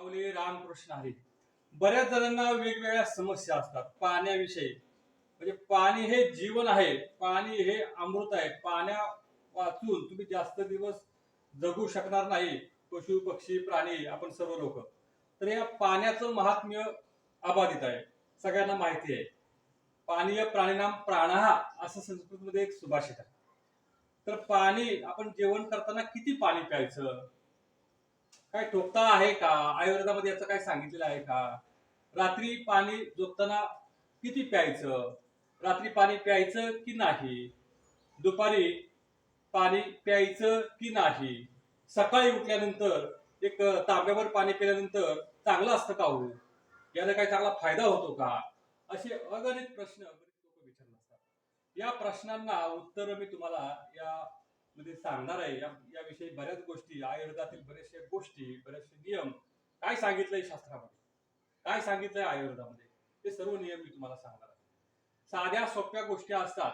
माऊली रामकृष्ण हरी. बऱ्याच जणांना वेगवेगळ्या समस्या असतात पाण्याविषयी. म्हणजे पाणी हे जीवन आहे पाणी हे अमृत आहे. पाण्या वाचून तुम्ही जास्त दिवस जगू शकणार नाही पशु पक्षी प्राणी आपण सर्व लोक. तर या पाण्याचं महात्म्य अबाधित आहे सगळ्यांना माहिती आहे. पाणी प्राणीनाम प्राणहा असं संस्कृतमध्ये एक सुभाषित आहे. तर पाणी आपण जेवण करताना किती पाणी प्यायचं? काय ठोकता आहे का? आयुर्वेदामध्ये याचं काय सांगितलेलं आहे का? रात्री पाणी झोपताना किती प्यायचं? रात्री पाणी प्यायचं की नाही? दुपारी पाणी प्यायचं की नाही? सकाळी उठल्यानंतर एक तांब्यावर पाणी पिल्यानंतर चांगलं असतं का हो? याला काही चांगला फायदा होतो का? असे अगणित प्रश्न लोक विचारत असतात. या प्रश्नांना उत्तर मी तुम्हाला या मध्ये सांगणार आहे. या याविषयी बऱ्याच गोष्टी आयुर्वेदातील बरेचशे गोष्टी बरेचसे नियम काय सांगितलंय शास्त्रामध्ये? काय सांगितलंय आयुर्वेदामध्ये? ते सर्व नियम मी तुम्हाला सांगणार आहे. साध्या सोप्या गोष्टी असतात.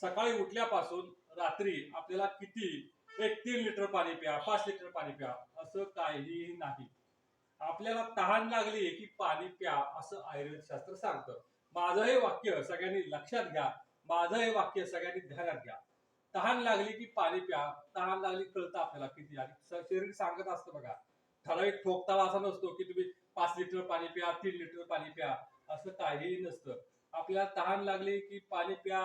सकाळी उठल्यापासून रात्री आपल्याला किती? एक तीन लिटर पाणी प्या पाच लिटर पाणी प्या असं काहीही नाही. आपल्याला तहान लागली की पाणी प्या असं आयुर्वेद शास्त्र सांगतं. माझं हे वाक्य सगळ्यांनी लक्षात घ्या. माझं हे वाक्य सगळ्यांनी ध्यानात घ्या. तहान लागली की पाणी प्या तहान लागली कळतं आपल्याला किती आणि शरीर सांगत असतं बघा ठराविक ठोकतावा असा नसतो की तुम्ही पाच लिटर पाणी प्या तीन लिटर पाणी प्या असं काहीही नसतं. आपल्याला तहान लागली की पाणी प्या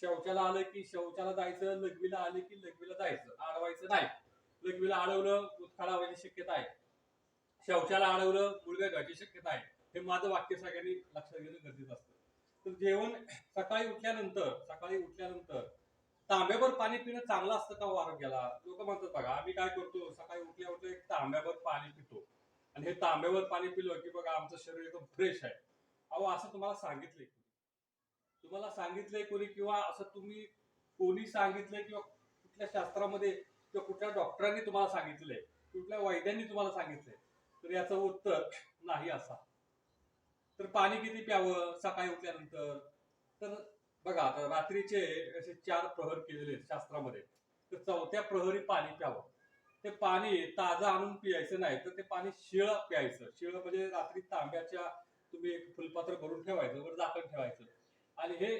शौचाला आलं की शौचाला जायचं लघवीला आले की लघवीला जायचं अडवायचं नाही. लघवीला अडवलं उत्खाडा व्हायची शक्यता आहे. शौचाला अडवलं मुलगा घ्यायची शक्यता आहे. हे माझं वाक्य सगळ्यांनी लक्षात घेणं गरजेचं असतं. तर जेवण सकाळी उठल्यानंतर सकाळी उठल्यानंतर तांब्याभर पाणी पिणं चांगलं असतं का हो आरोग्याला? लोक म्हणतात बघा आम्ही काय करतो सकाळी उठल्या उठल्या एक तांब्याभर पाणी पितो. आणि हे तांब्यावर पाणी पिलं की बघा आमचं शरीर एकदम फ्रेश आहे. अहो असं तुम्हाला सांगितलंय तुम्हाला सांगितलंय कोणी किंवा असं तुम्ही कोणी सांगितलंय किंवा कुठल्या शास्त्रामध्ये किंवा कुठल्या डॉक्टरांनी तुम्हाला सांगितलंय? कुठल्या वैद्यांनी तुम्हाला सांगितलंय? तर याचं उत्तर नाही असा. तर पाणी किती प्यावं सकाळी उठल्यानंतर? तर बघा आता रात्रीचे असे चार प्रहर केलेले आहेत शास्त्रामध्ये. तर चौथ्या प्रहरी पाणी प्यावं. ते पाणी ताजं आणून पियायचं नाही तर ते पाणी शिळ प्यायचं. शिळ म्हणजे रात्री तांब्याच्या तुम्ही एक फुलपात्र भरून ठेवायचं वर झाकण ठेवायचं. आणि हे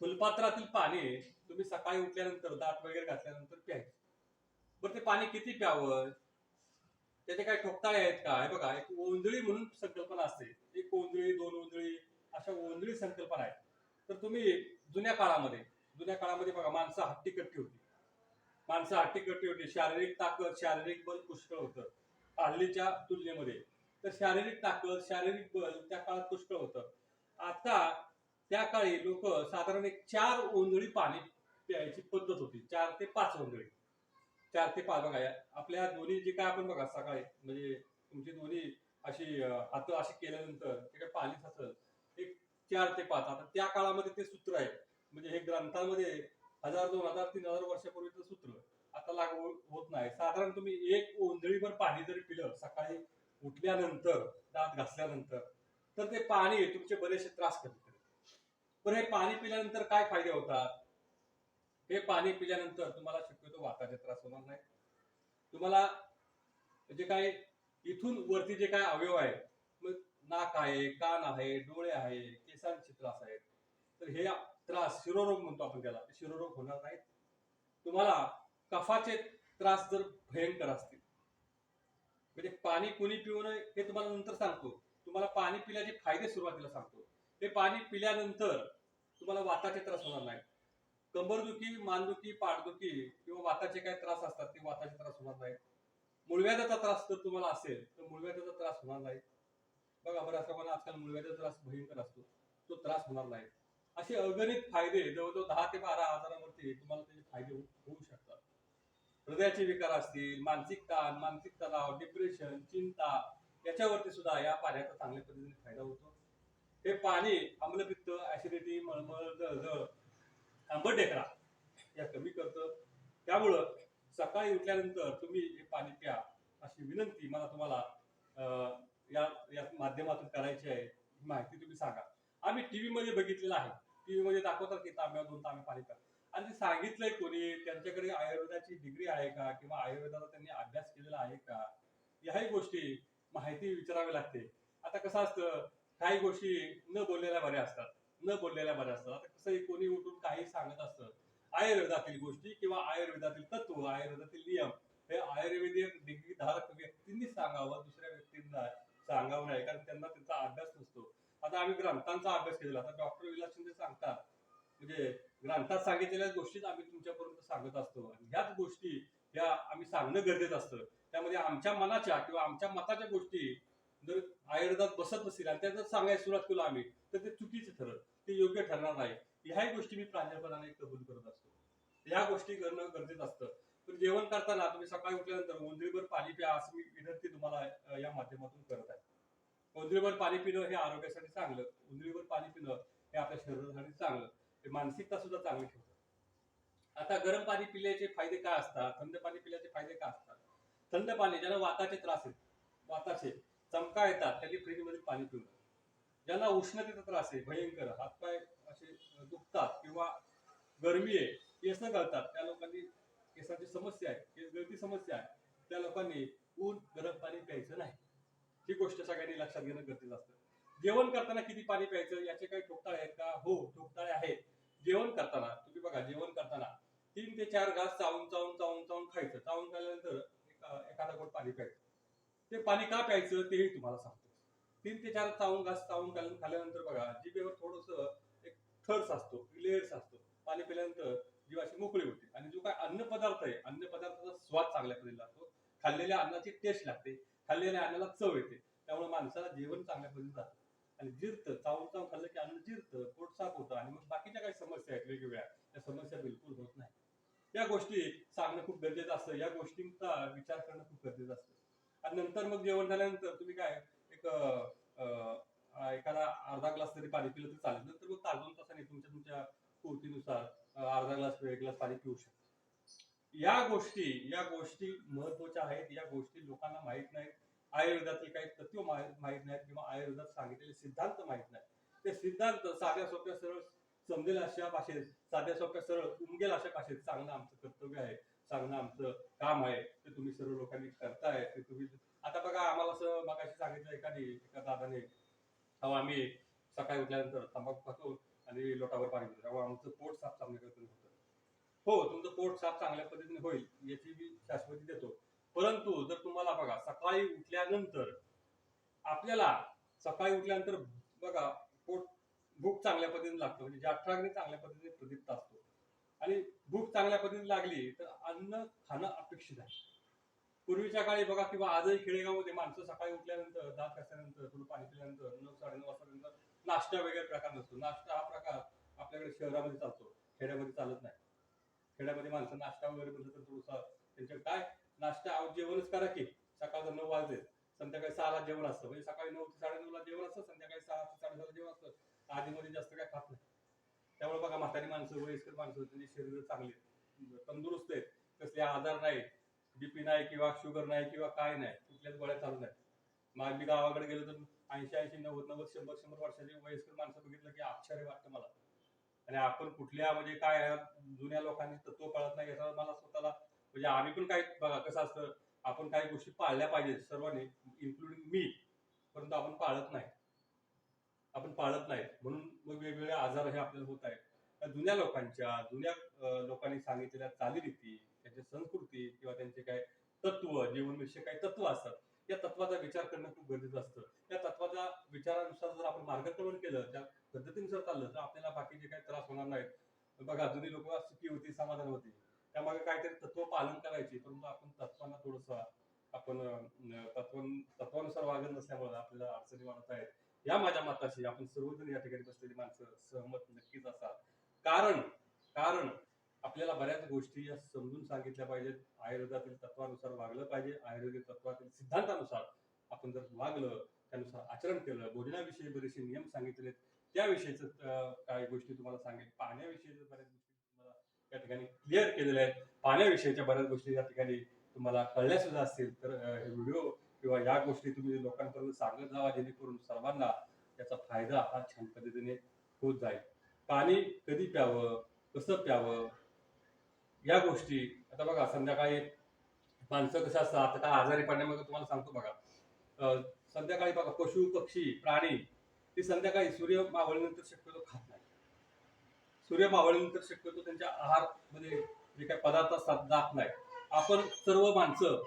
फुलपात्रातील पाणी तुम्ही सकाळी उठल्यानंतर दात वगैरे घातल्यानंतर प्यायचं. बरं ते पाणी किती प्यावं? त्याचे काही ठोकताळे आहेत का? हे बघा एक ओंजळी म्हणून संकल्पना असते. एक ओंजळी दोन ओंजळी अशा ओंजळी संकल्पना आहेत. तर तुम्ही जुन्या काळामध्ये जुन्या काळामध्ये बघा माणसं हट्टी कट्टी होती. माणसं हट्टी कट्टी होती. शारीरिक ताकद शारीरिक बल पुष्कळ होतं. हल्लीच्या तुलनेमध्ये तर शारीरिक ताकद शारीरिक बल त्या काळात पुष्कळ होतं. आता त्या काळी लोक साधारण एक चार ओंधळी पाणी प्यायची पद्धत होती. चार ते पाच ओंधळी. चार ते पाच. बघा या- आपल्या दोन्ही जे काय आपण बघा सकाळी म्हणजे तुमची दोन्ही अशी हात अशी केल्यानंतर ते काय पाणीच असेल चार ते पाच. आता त्या काळामध्ये ते सूत्र आहे. म्हणजे हे ग्रंथांमध्ये हजार दोन हजार तीन हजार वर्षापूर्वीचं सूत्र आता लागू होत नाही. साधारण तुम्ही एक ओंधळीभर पाणी जरी पिलं सकाळी उठल्यानंतर दात घासल्यानंतर तर ते पाणी तुमचे बरेचसे त्रास करते. पण हे पाणी पिल्यानंतर काय फायदे होतात? हे पाणी पिल्यानंतर तुम्हाला शक्यतो वाताचे त्रास होणार नाही. तुम्हाला जे काय इथून वरती जे काय अवयव आहे नाक आहे कान आहे डोळे आहे केसांचे त्रास आहेत. तर हे त्रास शिरोरोग म्हणतो आपण त्याला. शिरोरोग होणार नाहीत. तुम्हाला कफाचे त्रास जर भयंकर असतील म्हणजे पाणी कोणी पिऊ नये हे तुम्हाला नंतर सांगतो. तुम्हाला पाणी पिल्याचे फायदे सुरुवातीला सांगतो. हे पाणी पिल्यानंतर तुम्हाला वाताचे त्रास होणार नाही कंबरदुखी मानदुखी पाठदुखी किंवा वाताचे काही त्रास असतात ते वाताचे त्रास होणार नाही मुळव्याधाचा त्रास जर तुम्हाला असेल तर मुळव्याधाचा त्रास होणार नाही बघा बऱ्याच लोकांना आजकाल मुळव्याधाचा त्रास भयंकर असतो. तो त्रास होणार नाही. असे अगणित फायदे जवळजवळ दहा ते बारा आजारावरती तुम्हाला त्याचे फायदे हो-, होऊ शकतात. हृदयाचे विकार असतील मानसिक ताण मानसिक तणाव डिप्रेशन चिंता याच्यावरती सुद्धा या पाण्याचा चांगल्या पद्धतीने फायदा होतो. हे पाणी आम्लपित्त ऍसिडिटी मळमळ जळजळ आंबट ढेकळा या कमी करतं. त्यामुळं सकाळी उठल्यानंतर तुम्ही हे पाणी प्या अशी विनंती मला तुम्हाला अं, या या माध्यमातून करायची आहे ही माहिती तुम्ही सांगा. आम्ही टीव्ही मध्ये बघितलेलं आहे. टीव्ही मध्ये दाखवतात की तांब्या दोन तांबे पाणी प्या आणि सांगितलंय कोणी त्यांच्याकडे आयुर्वेदाची डिग्री आहे का? किंवा आयुर्वेदाचा त्यांनी अभ्यास केलेला आहे का? याही गोष्टी माहिती विचारावी लागते. आता कसं असतं काही गोष्टी न बोललेल्या बऱ्या असतात न बोललेल्या बऱ्या असतात. आता कसंही कोणी उठून काही सांगत असतं आयुर्वेदातील गोष्टी किंवा आयुर्वेदातील तत्व आयुर्वेदातील नियम हे आयुर्वेदिक डिग्री धारक व्यक्तींनी सांगावं दुसऱ्या व्यक्तींना सांगावं नाही कारण त्यांना त्यांचा अभ्यास नसतो. आता आम्ही ग्रंथांचा अभ्यास केलेला आता डॉक्टर विलास शिंदे सांगतात. म्हणजे ग्रंथात सांगितलेल्या गोष्टीच आम्ही तुमच्यापर्यंत सांगत असतो. आणि ह्याच गोष्टी ह्या आम्ही सांगणं गरजेचं असतं. त्यामध्ये आमच्या मनाच्या किंवा आमच्या मताच्या गोष्टी जर आयुर्वेदात बसत नसतील आणि त्या जर सांगायला सुरुवात केलो आम्ही तर ते चुकीचं ठरत ते योग्य ठरणार नाही. ह्याही गोष्टी मी प्रांजळपणाने कबूल करत असतो. ह्या गोष्टी करणं गरजेचं असतं. तर जेवण करताना तुम्ही सकाळी उठल्यानंतर उंदरीभर पाणी प्या असं मी विनंती तुम्हाला या माध्यमातून करत आहे. उंदरीभर पाणी पिणं हे आरोग्यासाठी चांगलं उंदरीभर पाणी पिणं हे आपल्या शरीरासाठी चांगलं हे मानसिकता सुद्धा चांगली ठेवतं. आता गरम पाणी पिल्याचे फायदे काय असतात? थंड पाणी पिल्याचे फायदे काय असतात? थंड पाणी ज्याला वाताचे त्रास आहेत वाताचे चमका येतात त्यांनी फ्रीजमध्ये पाणी पिऊ ज्यांना उष्णतेचा त्रास आहे भयंकर हातपाय असे दुखतात किंवा गरमी आहे केस घालतात त्या लोकांनी केसाची समस्या आहे केस गळती समस्या आहे त्या लोकांनी ऊन गरम पाणी प्यायचं नाही. ही गोष्ट सगळ्यांनी लक्षात घेणं गरजेचं असतं. जेवण करताना किती पाणी प्यायचं याचे काही ठोकताळे आहेत का? हो ठोकताळे आहेत. जेवण करताना तुम्ही बघा जेवण करताना तीन ते चार घास चावून चावून चावून चावून खायचं. चावून खाल्ल्यानंतर एखादा गोट पाणी प्यायचं. ते पाणी का प्यायचं तेही तुम्हाला सांगतो. तीन ते चार चावून घास चावून खाल्ल्या- खाल्ल्यानंतर बघा जिभेवर थोडस एक थर्स असतो लेअर्स असतो. पाणी पिल्यानंतर जीव अशी मोकळी होते. आणि जो काय अन्न पदार्थ आहे अन्न पदार्थाचा स्वाद चांगल्या पद्धतीने लागतो. खाल्लेल्या अन्नाची टेस्ट लागते. खाल्लेल्या अन्नाला चव येते. त्यामुळे माणसाला जेवण चांगल्या पद्धतीने जातं. आणि जिरतं चावून चावून खाल्लं की अन्न जिरतं पोट साफ होतं. आणि मग बाकीच्या काही समस्या आहेत वेगवेगळ्या. त्या समस्या बिलकुल होत नाही. या गोष्टी सांगणं खूप गरजेचं असतं. या गोष्टींचा विचार करणं खूप गरजेचं असतं. आणि नंतर मग जेवण झाल्यानंतर तुम्ही काय एक एखादा अर्धा ग्लास तरी पाणी पिलं तर चालेल. नंतर मग तास तासाने तुमच्या तुमच्या पूर्तीनुसार अर्धा ग्लास एक ग्लास पाणी पिऊ शकता. या गोष्टी या गोष्टी महत्त्वाच्या आहेत. या गोष्टी लोकांना माहीत नाहीत. आयुर्वेदातील काही तत्व माहीत नाहीत किंवा आयुर्वेदात सांगितलेले सिद्धांत माहीत नाहीत. ते सिद्धांत साध्या सोप्या सरळ समजेल अशा भाषेत साध्या सोप्या सरळ उमगेल अशा भाषेत सांगणं आमचं कर्तव्य आहे. सांगणं आमचं काम आहे. ते तुम्ही सर्व लोकांनी करताय. ते तुम्ही आता बघा आम्हाला असं मगाशी सांगितलं एखादी एका दादाने अहो आम्ही सकाळी उठल्यानंतर तंबाखू खातो. आणि लोटावर पाणी पितो त्यामुळे आमचं पोट साफ चांगल्या पद्धतीने होतं. हो तुमचं पोट साफ चांगल्या पद्धतीने होईल याची मी शाश्वती देतो. परंतु जर तुम्हाला बघा सकाळी उठल्यानंतर आपल्याला सकाळी उठल्यानंतर बघा पोट भूक चांगल्या पद्धतीने लागतो. म्हणजे जाठराग्नी चांगल्या पद्धतीने प्रदीप्त असतो. आणि भूक चांगल्या पद्धतीने लागली तर अन्न खाणं अपेक्षित आहे. पूर्वीच्या काळी बघा किंवा आजही खेडेगावमध्ये माणसं सकाळी उठल्यानंतर दात घासल्यानंतर थोडं पाणी पिल्यानंतर नऊ साडे नऊ वाजतानंतर नाश्ता वगैरे प्रकार नसतो. नाश्ता हा प्रकार आपल्याकडे शहरामध्ये चालतो. खेड्यामध्ये चालत नाही. खेड्यामध्ये माणसं नाश्ता वगैरे म्हणलं तर थोडंसं त्यांच्या काय? नाश्ता जेवणच करा की सकाळचं नऊ वाजले संध्याकाळी सहाला जेवण असतं. म्हणजे सकाळी नऊ ते साडेनऊला जेवण असतं संध्याकाळी सहा ते साडेसहाला जेवण असतं. आधीमध्ये जास्त काय खात नाही. त्यामुळे बघा म्हातारी माणसं वयस्कर माणसं त्यांची शरीर चांगली तंदुरुस्त आहेत. कसले आजार नाही. बीपी नाही किंवा शुगर नाही किंवा काय नाही. कुठल्याच गोळ्या चालू नाही मग मी गावाकडे गेलो तर ऐंशी ऐंशी नव्वद नव्वद शंभर शंभर वर्षाची वयस्कर माणसं बघितलं की आश्चर्य वाटतं मला. आणि आपण कुठल्या म्हणजे काय जुन्या लोकांनी तत्व पाळत नाही याचा मला स्वतःला म्हणजे आम्ही पण काय बघा कसं असतं आपण काही गोष्टी पाळल्या पाहिजेत सर्वांनी इन्क्लुडिंग मी परंतु आपण पाळत नाही. आपण पाळत नाही. म्हणून मग वेगवेगळे आजार हे आपल्याला होत आहेत. जुन्या लोकांच्या जुन्या लोकांनी सांगितलेल्या चालीरीती त्यांची संस्कृती किंवा त्यांचे काय तत्व जीवनविषयक काही तत्व असतात या तत्वाचा विचार करणं खूप गरजेचं असतं. त्या तत्वाच्या विचारानुसार जर आपण मार्गक्रमण केलं त्या पद्धतीनुसार चाललं तर आपल्याला बाकीचे काही त्रास होणार नाहीत. बघा जुनी लोक सुखी होती समाधान होती. त्यामागे काहीतरी तत्व पालन करायची परंतु आपण तत्वांना थोडस आपण तत्व तत्वानुसार वागत नसल्यामुळे आपल्याला अडचणी वाढत आहेत. या माझ्या मताशी आपण सर्वजण या ठिकाणी बसलेली माणसं सहमत नक्कीच असाल. कारण कारण आपल्याला बऱ्याच गोष्टी या समजून सांगितल्या पाहिजेत. आयुर्वेदातील तत्वानुसार वागलं पाहिजे. आयुर्वेदिक तत्वातील सिद्धांतानुसार आपण जर वागलं त्यानुसार आचरण केलं भोजनाविषयी बरेचसे नियम सांगितले त्याविषयीच काही गोष्टी तुम्हाला सांगेल पाण्याविषयी बऱ्याच गोष्टी तुम्हाला या ठिकाणी क्लिअर केलेल्या आहेत. पाण्याविषयीच्या बऱ्याच गोष्टी या ठिकाणी तुम्हाला कळल्या सुद्धा असतील. तर हे व्हिडिओ किंवा या गोष्टी तुम्ही लोकांपर्यंत सांगत जावा जेणेकरून सर्वांना त्याचा फायदा हा छान पद्धतीने होत जाईल. पाणी कधी प्यावं? कसं प्यावं? या गोष्टी. आता बघा संध्याकाळी माणसं कसं असतात आता काय आजारी पडण्यामध्ये तुम्हाला सांगतो बघा. संध्याकाळी बघा पशु पक्षी प्राणी ते संध्याकाळी सूर्य मावळल्यानंतर शक्यतो खात नाही. सूर्य मावळल्यानंतर शक्यतो त्यांच्या आहारमध्ये जे काही पदार्थ असतात जात नाही. आपण सर्व माणसं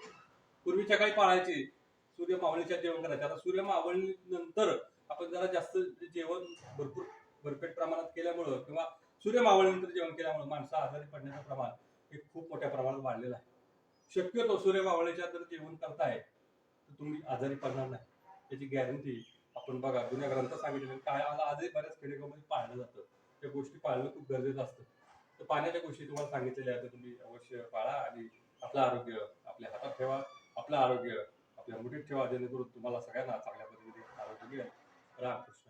पूर्वीच्या काळी पाळायची सूर्य मावळीच्या जेवण करायचे. आता सूर्य मावळीनंतर आपण जरा जास्त जेवण भरपूर भरपेट प्रमाणात केल्यामुळं किंवा सूर्य मावळीनंतर जेवण केल्यामुळं माणसं आजारी पडण्याचं प्रमाण हे खूप मोठ्या प्रमाणात वाढलेलं आहे. शक्यतो सूर्य मावळीच्या जर जेवण करताय तर तुम्ही आजारी पडणार नाही. त्याची गॅरंटी आपण बघा जुन्या ग्रंथात सांगितलेलं काय आजही बऱ्याच खेडेगावमध्ये पाळलं जातं. त्या गोष्टी पाळणं खूप गरजेचं असतं. तर पाण्याच्या गोष्टी तुम्हाला सांगितलेल्या आहेत तुम्ही अवश्य पाळा आणि आपलं आरोग्य आपल्या हातात ठेवा. आपलं आरोग्य आपल्या मुठीत ठेवा जेणेकरून तुम्हाला सगळ्यांना चांगल्या पद्धतीने आरोग्य मिळेल. रामकृष्ण.